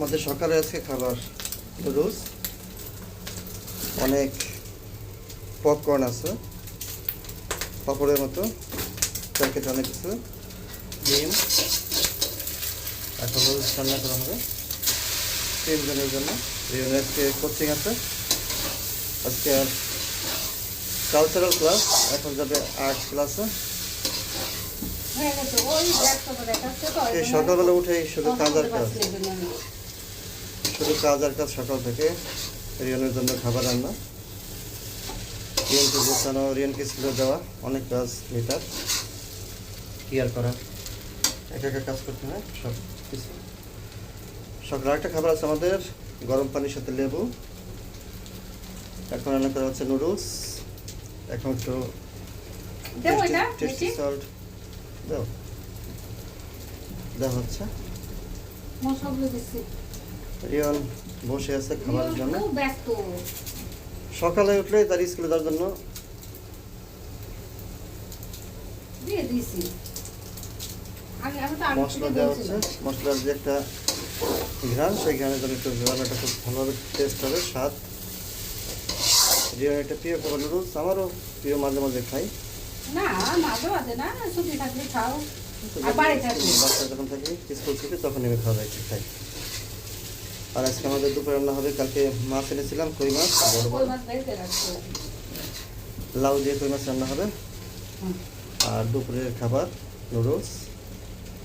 আমাদের সকালে আজকে খাবার নুডলস অনেক পপকর্ন আছে। পাপড়ের মতো প্যাকেট অনেক কিছু। ডিম। এখন রান্না করা হবে। তিনজনের জন্য। রিয়নের আজকে কোচিং আছে। আজকে আর কালচারাল ক্লাস এখন যাবে আর্টস ক্লাসে সকালবেলা উঠেই শুধু কথা কাজ আর কাজ পারছি না, এই জন্য আমি। শুধু কাজ আর কাজ সকাল থেকে রিয়নের জন্য খাবার রান্না। রিয়নকে গোছানো রিয়নকে স্কুলে দেওয়া অনেক কাজ মেটার কেয়ার করা? একা একা কাজ করতে হয় সব কিছু। সকালে একটা খাবার আছে আমাদের গরম পানির সাথে লেবু। এখন রান্না করা হচ্ছে নুডলস এখন একটু সল্ট দাও। দেওয়া হচ্ছে। মশলাগুলো দিচ্ছি। রিয়ন বসে আছে খাবারের জন্য। সকালে উঠলে তার স্কুলে যাওয়ার জন্য। মশলা দেওয়া হচ্ছে। মশলার যে একটা ঘ্রাণ সেই ঘ্রাণের জন্য একটু রান্নাটা খুব ভালোভাবে টেস্ট হবে স্বাদ। রিয়ন একটা প্রিয় খাবার নুডলস। আমারও প্রিয় মাঝে মাঝে খাই। না, মাঝে মাঝে না, ছুটি থাকলে খাও। আর বাড়ি থাকলে? বাচ্চা যখন থাকে স্কুল থেকে তখন আমি খাওয়া দাওয়া খাই। আর আজকে আমাদের দুপুরে রান্না হবে কালকে মাছ এনেছিলাম কই মাছ। লাউ দিয়ে কই মাছ রান্না হবে? আর দুপুরের খাবার নুডলস।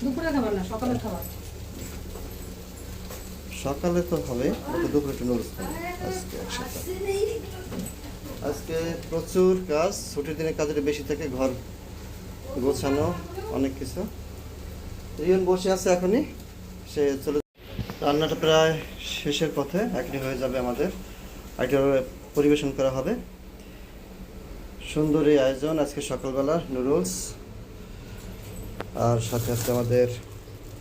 দুপুরে খাবার না সকালে খাবার। সকালে তো হবে ওটা দুপুরে একটু নুডলস আজকে আজকে প্রচুর কাজ ছুটির দিনে কাজের বেশি থাকে ঘর গোছানো অনেক কিছু। রিয়ন বসে আছে এখনই সে চলে রান্নাটা প্রায় শেষের পথে এখনই হয়ে যাবে আমাদের। এটা পরিবেশন করা হবে। সুন্দর এই আয়োজন আজকে সকালবেলা নুডলস। আর সাথে আছে আমাদের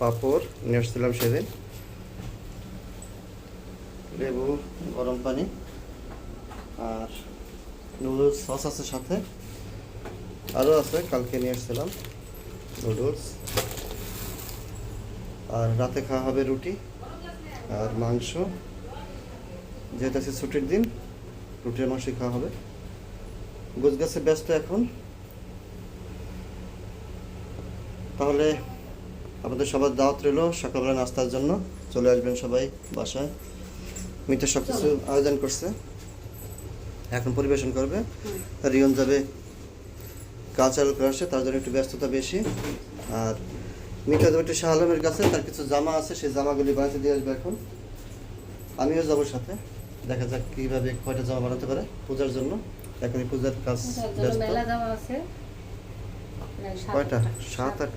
পাঁপড়, নিয়ে আসছিলাম সেদিন। লেবু, গরম পানি আর নুডলস সস আছে সাথে। আরও আছে, কালকে নিয়ে এসেছিলাম নুডলস। আর রাতে খাওয়া হবে রুটি। আর মাংস। যেহেতু আছে ছুটির দিন, রুটির মাংসই খাওয়া হবে। গোছ গাছে ব্যস্ত এখন। তাহলে আমাদের সবার দাওয়াত রইল সকালবেলা নাস্তার জন্য। চলে আসবেন সবাই বাসায়। মিঠা সব কিছু আয়োজন করছে। এখন পরিবেশন করবে। রিয়ন যাবে কালচারাল ক্লাসে তার জন্য একটু ব্যস্ততা বেশি। আর মিঠা যাবে একটু শাহ আলমের কাছে তার কিছু জামা আছে সেই জামাগুলি বানাতে দিয়ে আসবে এখন। আমিও যাব সাথে। দেখা যাক কীভাবে কয়টা জামা বানাতে পারে পূজার জন্য। এখন পূজার কাজ কয়টা সাত কয়টা? আটটা। সাত আট